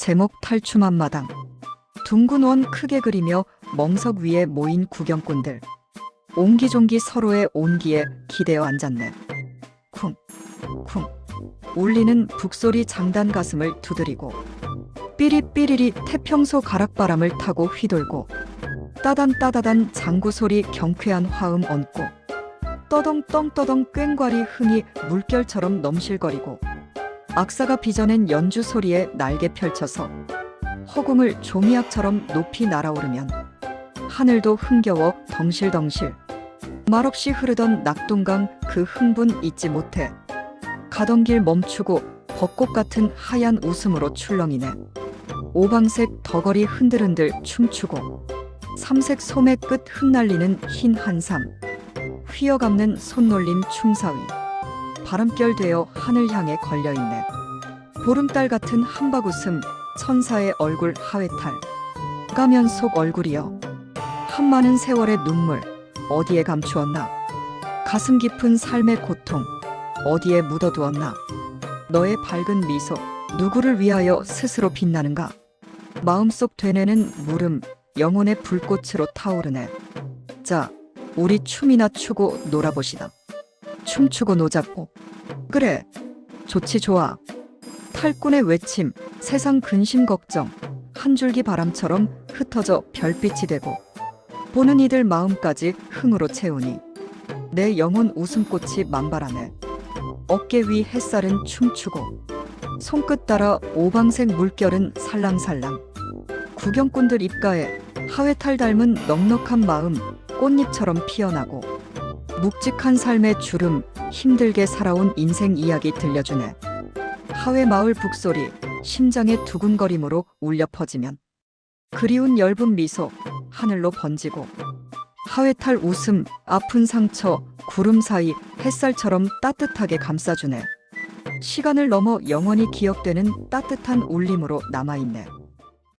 제목 탈춤 한마당. 둥근 원 크게 그리며 멍석 위에 모인 구경꾼들. 옹기종기 서로의 온기에 기대어 앉았네. 쿵, 쿵. 울리는 북소리 장단 가슴을 두드리고 삐리삐리리 태평소 가락바람을 타고 휘돌고 따단 따다단 장구 소리 경쾌한 화음 얹고 떠덩 떵떠덩 꽹과리 흥이 물결처럼 넘실거리고 악사가 빚어낸 연주 소리에 날개 펼쳐서 허공을 조미약처럼 높이 날아오르면 하늘도 흥겨워 덩실덩실. 말없이 흐르던 낙동강 그 흥분 잊지 못해 가던 길 멈추고 벚꽃 같은 하얀 웃음으로 출렁이네. 오방색 덕거리 흔들흔들 춤추고 삼색 소매 끝 흩날리는 흰 한삼. 휘어감는 손놀림 춤사위 바람결 되어 하늘 향해 걸려있네. 보름달 같은 한박 웃음 천사의 얼굴 하회탈. 가면 속 얼굴이여. 한 많은 세월의 눈물 어디에 감추었나? 가슴 깊은 삶의 고통 어디에 묻어두었나? 너의 밝은 미소 누구를 위하여 스스로 빛나는가? 마음속 되뇌는 물음 영혼의 불꽃으로 타오르네. 자 우리 춤이나 추고 놀아보시다 춤추고 노자고. 그래 좋지 좋아. 탈꾼의 외침 세상 근심 걱정. 한 줄기 바람처럼 흩어져 별빛이 되고. 보는 이들 마음까지 흥으로 채우니. 내 영혼 웃음꽃이 만발하네. 어깨 위 햇살은 춤추고. 손끝 따라 오방색 물결은 살랑살랑. 구경꾼들 입가에 하회탈 닮은 넉넉한 마음 꽃잎처럼 피어나고 묵직한 삶의 주름 힘들게 살아온 인생 이야기 들려주네. 하회 마을 북소리 심장의 두근거림으로 울려 퍼지면 그리운 엷은 미소 하늘로 번지고 하회탈 웃음 아픈 상처 구름 사이 햇살처럼 따뜻하게 감싸주네. 시간을 넘어 영원히 기억되는 따뜻한 울림으로 남아있네